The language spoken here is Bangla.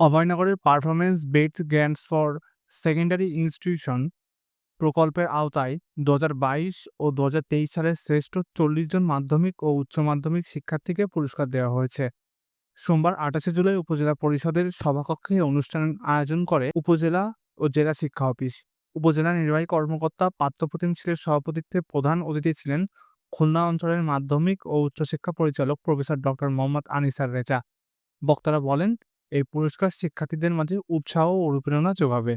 অভয়নগরের পারফরমেন্স বেটস গ্র্যান্ডস ফর সেকেন্ডারি ইনস্টিটিউশন প্রকল্পের আওতায় দু ও দু সালের শ্রেষ্ঠ চল্লিশ জন মাধ্যমিক ও উচ্চ মাধ্যমিক শিক্ষার্থীকে পুরস্কার দেওয়া হয়েছে। সোমবার আঠাশে জুলাই উপজেলা পরিষদের সভাকক্ষে অনুষ্ঠান আয়োজন করে উপজেলা ও জেলা শিক্ষা অফিস। উপজেলা নির্বাহী কর্মকর্তা পার্থপ্রতিম ছিলের সভাপতিত্বে প্রধান অতিথি ছিলেন খুলনা অঞ্চলের মাধ্যমিক ও উচ্চশিক্ষা পরিচালক প্রফেসর ডক্টর মোহাম্মদ আনিসার রেজা। বক্তারা বলেন, এই পুরস্কার শিক্ষার্থীদের মাঝে উৎসাহ ও অনুপ্রেরণা যোগাবে।